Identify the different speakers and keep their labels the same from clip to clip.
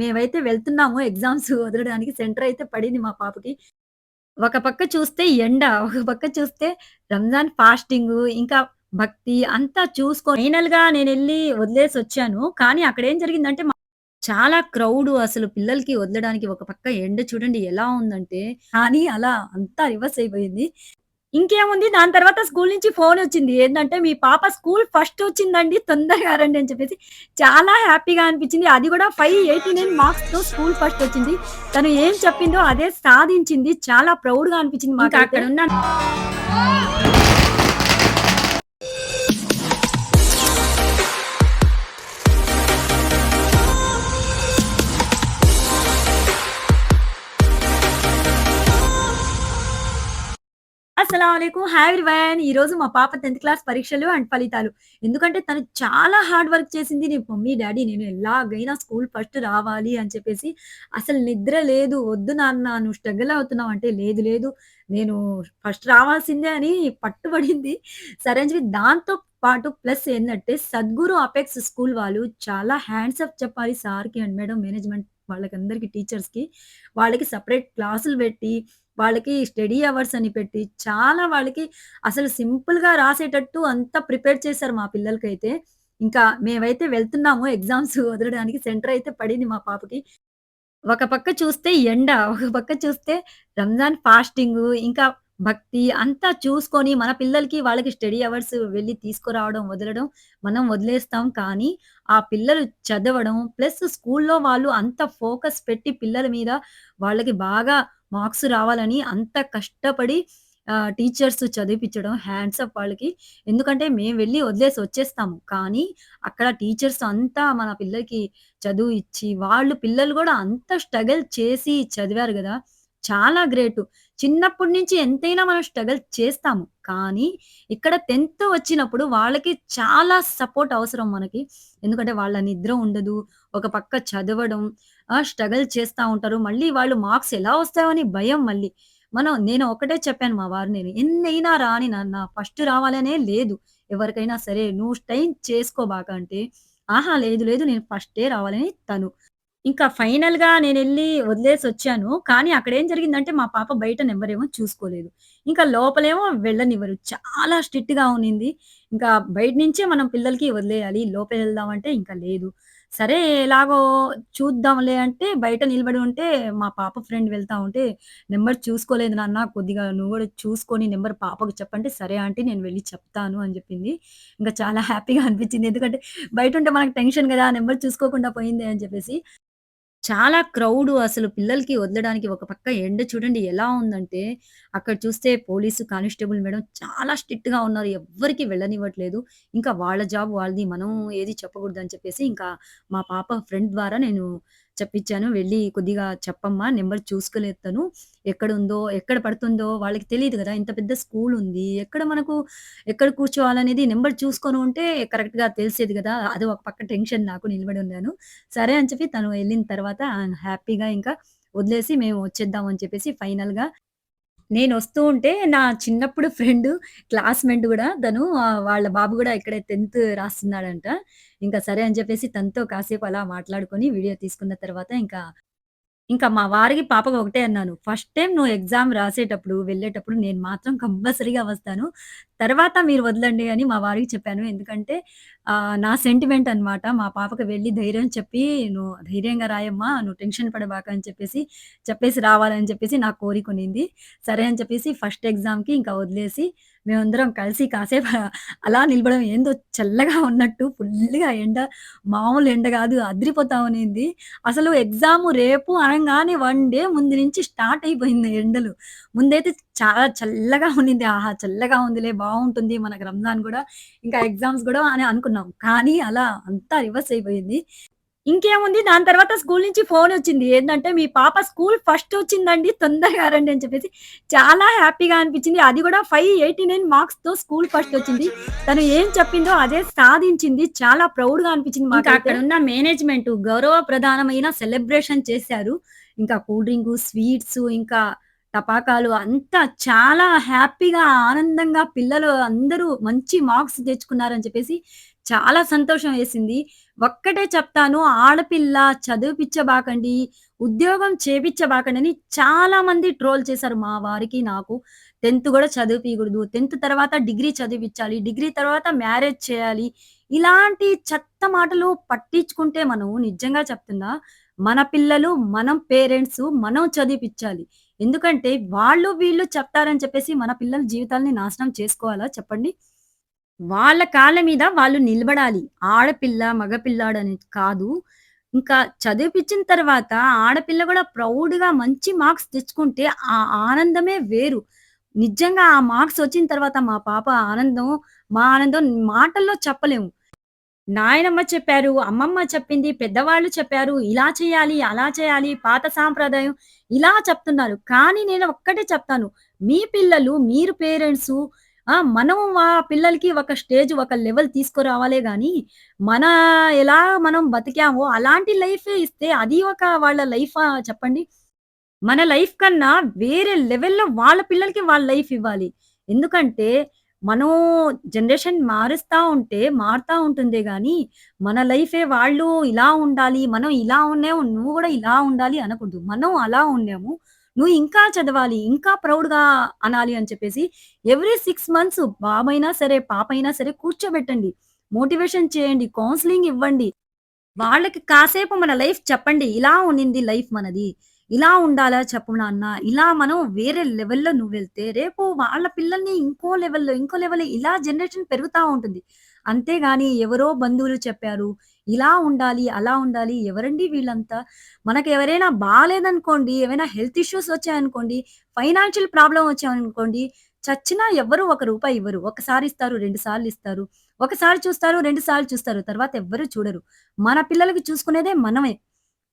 Speaker 1: మేమైతే వెళ్తున్నాము exams వదలడానికి centre అయితే పడింది మా పాపకి. ఒక పక్క చూస్తే ఎండ, ఒక పక్క చూస్తే రంజాన్ ఫాస్టింగ్ ఇంకా భక్తి అంతా చూసుకొని వెళ్ళి వదిలేసి వచ్చాను కానీ అక్కడ ఏం జరిగిందంటే మా చాలా క్రౌడ్ అసలు పిల్లలకి వదలడానికి ఒక పక్క ఎండ చూడండి ఎలా ఉందంటే, కానీ అలా అంతా రివర్స్ అయిపోయింది. ఇంకేముంది దాని తర్వాత స్కూల్ నుంచి ఫోనొచ్చింది. ఏందంటే, "మీ పాప స్కూల్ ఫస్ట్ వచ్చిందండి. తొందరగా రండి" అని చెప్పేసి చాలా హ్యాపీగా అనిపించింది. అది కూడా 589 మార్క్స్‌తో స్కూల్ ఫస్ట్ వచ్చింది. తను ఏం చెప్పిందో అదే సాధించింది. చాలా ప్రౌడ్‌గా అనిపించింది
Speaker 2: ఇంకా
Speaker 1: మాకైతే.
Speaker 2: అక్కడున్న
Speaker 1: అస్సలాముఅలైకుం. Hi everyone. ఈరోజు మా పాప 10థ్ క్లాస్ పరీక్షలు అండ్ ఫలితాలు. ఎందుకంటే తను చాలా హార్డ్ వర్క్ చేసింది. నీ మమ్మీ, డాడీ నేను ఎలాగైనా స్కూల్ ఫస్ట్ రావాలి అని చెప్పేసి అసలు నిద్ర లేదు. "వద్దు నాన్న నువ్వు స్ట్రగుల్ అవుతున్నావు" అంటే, "లేదు లేదు నేను ఫస్ట్ రావాల్సిందే" అని పట్టుబడింది. సరే అని చెప్పి దాంతో పాటు ప్లస్ ఏందంటే సద్గురు అపెక్స్ స్కూల్ వాళ్ళు చాలా హ్యాండ్స్ అప్ చెప్పాలి సార్‌కి అండ్ మేడం మేనేజ్‌మెంట్ వాళ్ళకందరికీ టీచర్స్‌కి. వాళ్ళకి సెపరేట్ క్లాసులు పెట్టి, వాళ్ళకి స్టడీ అవర్స్ అని పెట్టి, చాలా వాళ్ళకి అసలు సింపుల్‌గా రాసేటట్టు అంతా ప్రిపేర్ చేశారు మా పిల్లలకైతే. ఇంకా మేమైతే వెళ్తున్నాము ఎగ్జామ్స్ వదలడానికి సెంటర్ అయితే పడింది మా పాపకి. ఒక పక్క చూస్తే ఎండ, ఒక పక్క చూస్తే రంజాన్ ఫాస్టింగ్ ఇంకా భక్తి అంతా చూసుకొని మన పిల్లలకి వాళ్ళకి స్టడీ అవర్స్ వెళ్ళి తీసుకురావడం, వదలడం మనం వదిలేస్తాం. కానీ ఆ పిల్లలు చదవడం ప్లస్ స్కూల్‌లో వాళ్ళు అంత ఫోకస్ పెట్టి పిల్లల మీద వాళ్ళకి బాగా మార్క్స్ రావాలని అంత కష్టపడి టీచర్స్ చదివిపించడం హ్యాండ్స్ అప్ వాళ్ళకి. ఎందుకంటే మేము వెళ్ళి వదిలేసి వచ్చేస్తాము. కానీ అక్కడ టీచర్స్ అంతా మన పిల్లలకి చదువు ఇచ్చి, వాళ్ళు పిల్లలు కూడా అంత స్ట్రగల్ చేసి చదివారు కదా చాలా గ్రేటు. చిన్నప్పటి నుంచి ఎంతైనా మనం స్ట్రగల్ చేస్తాము. కానీ ఇక్కడ 10థ్ వచ్చినప్పుడు వాళ్ళకి చాలా సపోర్ట్ అవసరం మనకి. ఎందుకంటే వాళ్ళ నిద్ర ఉండదు. ఒక పక్క చదవడం, ఆహ్, స్ట్రగల్ చేస్తా ఉంటారు. మళ్ళీ వాళ్ళు మార్క్స్ ఎలా వస్తాయో అని భయం మళ్ళీ. మనం నేను ఒకటే చెప్పాను మా వారు నేను, "ఎన్నైనా రాని నా ఫస్ట్ రావాలనే లేదు. ఎవరికైనా సరే నువ్వు స్ట్రెయిన్ చేసుకోబాక" అంటే, "ఆహా! లేదు లేదు నేను ఫస్టే రావాలని" తను. ఇంకా ఫైనల్గా నేను వెళ్ళి వదిలేసి వచ్చాను కానీ అక్కడ ఏం జరిగిందంటే మా పాప బయట నంబరేమో చూసుకోలేదు. ఇంకా లోపలేమో వెళ్ళనివ్వరు. చాలా స్ట్రిక్ట్గా ఉన్నింది. ఇంకా బయట నుంచే మనం పిల్లలకి వదిలేయాలి. లోపల వెళ్దాం అంటే ఇంకా లేదు. సరే ఎలాగో చూద్దాంలే అంటే బయట నిలబడి ఉంటే మా పాప ఫ్రెండ్ వెళ్తా ఉంటే, నెంబర్ చూసుకోలేదు నాన్న కొద్దిగా నువ్వు కూడా చూసుకొని నెంబర్ పాపకు చెప్పంటే" "సరే ఆంటీ నేను వెళ్ళి చెప్తాను" అని చెప్పింది. ఇంకా చాలా హ్యాపీగా అనిపించింది. ఎందుకంటే బయట ఉంటే మనకు టెన్షన్ కదా నెంబర్ చూసుకోకుండా పోయిందే అని చెప్పేసి. చాలా క్రౌడ్ అసలు పిల్లలకి వదలడానికి ఒక పక్క ఎండ చూడండి ఎలా ఉందంటే, అక్కడ చూస్తే పోలీసు కానిస్టేబుల్ మేడం చాలా స్ట్రిక్ట్‌గా ఉన్నారు. ఎవ్వరికి వెళ్ళనివ్వట్లేదు. ఇంకా వాళ్ళ జాబ్ వాళ్ళది. మనం ఏది చెప్పకూడదు అని చెప్పేసి ఇంకా మా పాప ఫ్రెండ్ ద్వారా నేను చెప్పించాను. "వెళ్ళి కొద్దిగా చెప్పమ్మా నెంబర్ చూసుకోలేదు తను. ఎక్కడుందో, ఎక్కడ పడుతుందో వాళ్ళకి తెలియదు కదా ఇంత పెద్ద స్కూల్ ఉంది. ఎక్కడ మనకు ఎక్కడ కూర్చోవాలనేది నెంబర్ చూసుకొని ఉంటే కరెక్ట్‌గా తెలిసేది కదా అది ఒక పక్క టెన్షన్ నాకు నిలబడి ఉన్నాను. సరే అని చెప్పి తను వెళ్ళిన తర్వాత హ్యాపీగా ఇంకా వదిలేసి మేము వచ్చేద్దాం అని చెప్పేసి ఫైనల్‌గా నేనొస్తూ ఉంటే నా చిన్నప్పుడు ఫ్రెండ్ క్లాస్‌మేట్ గూడా తను ఆహ్, వాళ్ళ బాబు గూడా ఇక్కడే 10థ్ రాస్తున్నాడంట. ఇంకా సరే అని చెప్పేసి తనతో కాసేపు అలా మాట్లాడుకొని వీడియో తీసుకున్న తర్వాత ఇంకా ఇంకా మా వారికి, పాపకు ఒకటే అన్నాను. "ఫస్ట్ టైం నువ్వు ఎగ్జామ్ రాసేటప్పుడు, వెళ్ళేటప్పుడు నేను మాత్రం కంపల్సరీగా వస్తాను. తర్వాత మీరు వదలండి" అని మా వారికి చెప్పాను. ఎందుకంటే నా సెంటిమెంట్ అన్నమాట. మా పాపకు వెళ్ళి ధైర్యం చెప్పి, "నువ్వు ధైర్యంగా రాయమ్మా, నువ్వు టెన్షన్ పడబాక" అని చెప్పేసి, చెప్పేసి రావాలని చెప్పేసి నా కోరిక సరే అని చెప్పేసి ఫస్ట్ ఎగ్జామ్‌కి ఇంకా వదిలేసి మేమందరం కలిసి కాసేపు అలా నిలబడం ఏందో చల్లగా ఉన్నట్టు ఫుల్గా ఎండ మామూలు ఎండ కాదు అదిరిపోతా ఉన్నింది. అసలు ఎగ్జామ్ రేపు అనగానే వన్ డే ముందు నుంచి స్టార్ట్ అయిపోయింది ఎండలు. ముందైతే చాలా చల్లగా ఉన్నింది. ఆహా! చల్లగా ఉందిలే బాగుంటుంది మనకు రంజాన్ కూడా ఇంకా ఎగ్జామ్స్ కూడా అని అనుకున్నాం. కానీ అలా అంతా రివర్స్ అయిపోయింది. ఇంకేముంది దాని తర్వాత స్కూల్ నుంచి ఫోనొచ్చింది. ఏందంటే, "మీ పాప స్కూల్ ఫస్ట్ వచ్చిందండి. తొందరగా రండి" అని చెప్పేసి చాలా హ్యాపీగా అనిపించింది. అది కూడా 589 మార్క్స్‌తో స్కూల్ ఫస్ట్ వచ్చింది. తను ఏం చెప్పిందో అదే సాధించింది. చాలా ప్రౌడ్‌గా అనిపించింది
Speaker 2: ఇంకా
Speaker 1: మాకైతే.
Speaker 2: అక్కడున్న మేనేజ్‌మెంట్
Speaker 1: గౌరవ ప్రధానమైన సెలబ్రేషన్ చేశారు. ఇంకా కూల్ డ్రింకు, స్వీట్సు, ఇంకా టపాకాలు అంతా చాలా హ్యాపీగా, ఆనందంగా పిల్లలు అందరూ మంచి మార్క్స్ తెచ్చుకున్నారని చెప్పేసి చాలా సంతోషం వేసింది. ఒక్కటే చెప్తాను ఆడపిల్ల చదివిపిచ్చబాకండి, ఉద్యోగం చేపించబాకండి అని చాలా మంది ట్రోల్ చేశారు మా వారికి, నాకు. 10థ్ గూడా చదివిపియగూడదు. 10థ్ తర్వాత డిగ్రీ చదివించాలి డిగ్రీ తర్వాత మ్యారేజ్ చేయాలి. ఇలాంటి చెత్త మాటలు పట్టించుకుంటే మనం నిజంగా చెప్తున్నా, మన పిల్లలు, మనం పేరెంట్స్ మనం చదివిపిచ్చాలి. ఎందుకంటే వాళ్ళు, వీళ్ళు చెప్తారని చెప్పేసి మన పిల్లల జీవితాల్ని నాశనం చేసుకోవాలా చెప్పండి? వాళ్ళ కాళ్ళ మీద వాళ్ళు నిలబడాలి. ఆడపిల్ల, మగపిల్లాడని కాదు. ఇంకా చదివిపిచ్చిన తర్వాత ఆడపిల్ల కూడా ప్రౌడ్‌గా మంచి మార్క్స్ తెచ్చుకుంటే ఆ ఆనందమే వేరు. నిజంగా ఆ మార్క్స్ వచ్చిన తర్వాత మా పాప ఆనందం, మా ఆనందం మాటల్లో చెప్పలేము. నాయనమ్మ చెప్పారు, అమ్మమ్మ చెప్పింది, పెద్దవాళ్ళు చెప్పారు, ఇలా చేయాలి, అలా చేయాలి, పాత సాంప్రదాయం ఇలా చెప్తున్నారు. కానీ నేను ఒక్కటే చెప్తాను. మీ పిల్లలు, మీరు పేరెంట్స్ ఆ! మనం మా పిల్లలకి ఒక స్టేజ్, ఒక లెవెల్ తీసుకురావాలే కానీ మన ఎలా మనం బతికామో అలాంటి లైఫే ఇస్తే అది ఒక వాళ్ళ లైఫ్ చెప్పండి? మన లైఫ్ కన్నా వేరే లెవెల్‌లో వాళ్ళ పిల్లలకి వాళ్ళ లైఫ్ ఇవ్వాలి. ఎందుకంటే మనం జనరేషన్ మారుస్తూ ఉంటే మారుతా ఉంటుందే కానీ మన లైఫే వాళ్ళు ఇలా ఉండాలి, మనం ఇలా ఉన్నాము, నువ్వు కూడా ఇలా ఉండాలి అనకూడదు. మనం అలా ఉన్నాము. నువ్వు ఇంకా చదవాలి, ఇంకా ప్రౌడ్‌గా అనాలి అని చెప్పేసి ఎవ్రీ సిక్స్ మంత్స్ బాబైనా సరే, పాపైనా సరే కూర్చోబెట్టండి. మోటివేషన్ చేయండి. కౌన్సిలింగ్ ఇవ్వండి. వాళ్ళకి కాసేపు మన లైఫ్ చెప్పండి. ఇలా ఉన్నింది లైఫ్ మనది. ఇలా ఉండాలా చెప్పు నాన్న. ఇలా మనం వేరే లెవెల్‌లో నువ్వెళ్తే రేపు వాళ్ళ పిల్లల్ని ఇంకో లెవెల్‌లో, ఇంకో లెవెల్‌లో ఇలా జనరేషన్ పెరుగుతా ఉంటుంది. అంతేగాని ఎవరో బంధువులు చెప్పారు. ఇలా ఉండాలి, అలా ఉండాలి. ఎవరండి వీళ్ళంతా? మనకెవరైనా బాగాలేదనుకోండి ఏవైనా హెల్త్ ఇష్యూస్ వచ్చాయనుకోండి, ఫైనాన్షియల్ ప్రాబ్లం వచ్చాయనుకోండి, చచ్చినా ఎవ్వరు ఒక రూపాయి ఇవ్వరు. ఒకసారి ఇస్తారు, రెండు సార్లు ఇస్తారు. ఒకసారి చూస్తారు, రెండు సార్లు చూస్తారు. తర్వాత ఎవ్వరు చూడరు. మన పిల్లలకి చూసుకునేదే మనమే.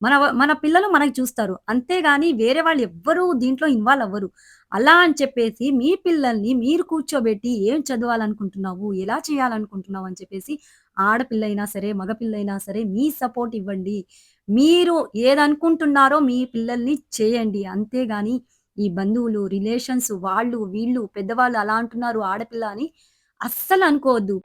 Speaker 1: మన మన పిల్లలు మనకి చూస్తారు. అంతేగాని వేరే వాళ్ళు ఎవ్వరూ దీంట్లో ఇన్వాల్వ్ అవ్వరు. అలా అని చెప్పేసి మీ పిల్లల్ని మీరు కూర్చోబెట్టి ఏం చదవాలనుకుంటున్నావు? ఎలా చేయాలనుకుంటున్నావు? అని చెప్పేసి ఆడపిల్లైనా సరే, మగపిల్లైనా సరే మీ సపోర్ట్ ఇవ్వండి. మీరు ఏదనుకుంటున్నారో మీ పిల్లల్ని చేయండి. అంతేగాని ఈ బంధువులు, రిలేషన్స్ వాళ్ళు, వీళ్ళు పెద్దవాళ్ళు అలా అంటున్నారు ఆడపిల్ల అని అస్సలు అనుకోవద్దు.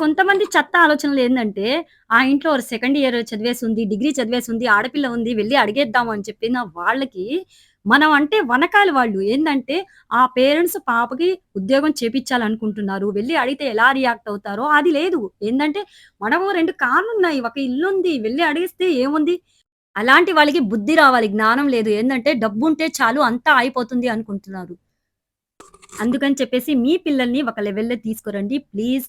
Speaker 1: కొంతమంది చెత్త ఆలోచనలు ఏంటంటే ఆ ఇంట్లో సెకండ్ ఇయర్ చదివేసుంది, డిగ్రీ చదివేసి ఉంది ఆడపిల్ల ఉంది, వెళ్ళి అడిగేద్దాము అని చెప్పిన వాళ్ళకి, మనం అంటే వనకాలి వాళ్ళు. ఏందంటే, ఆ పేరెంట్స్ పాపకి ఉద్యోగం చేపిచ్చాలనుకుంటున్నారు. వెళ్ళి అడిగితే ఎలా రియాక్ట్ అవుతారో అది లేదు. ఏందంటే, మనము రెండు కార్లు ఉన్నాయి ఒక ఇల్లు ఉంది వెళ్ళి అడిగిస్తే ఏముంది? అలాంటి వాళ్ళకి బుద్ధి రావాలి, జ్ఞానం లేదు. ఏందంటే, డబ్బుంటే చాలు అంతా అయిపోతుంది అనుకుంటున్నారు. అందుకని చెప్పేసి మీ పిల్లల్ని ఒక లెవెల్‌లో తీసుకురండి. ప్లీజ్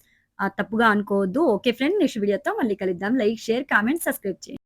Speaker 1: తప్పుగా అనుకోవద్దు. ఓకే ఫ్రెండ్ నెక్స్ట్ వీడియోతో మళ్ళీ కలుద్దాం. లైక్, షేర్, కామెంట్, సబ్స్క్రైబ్ చేయండి.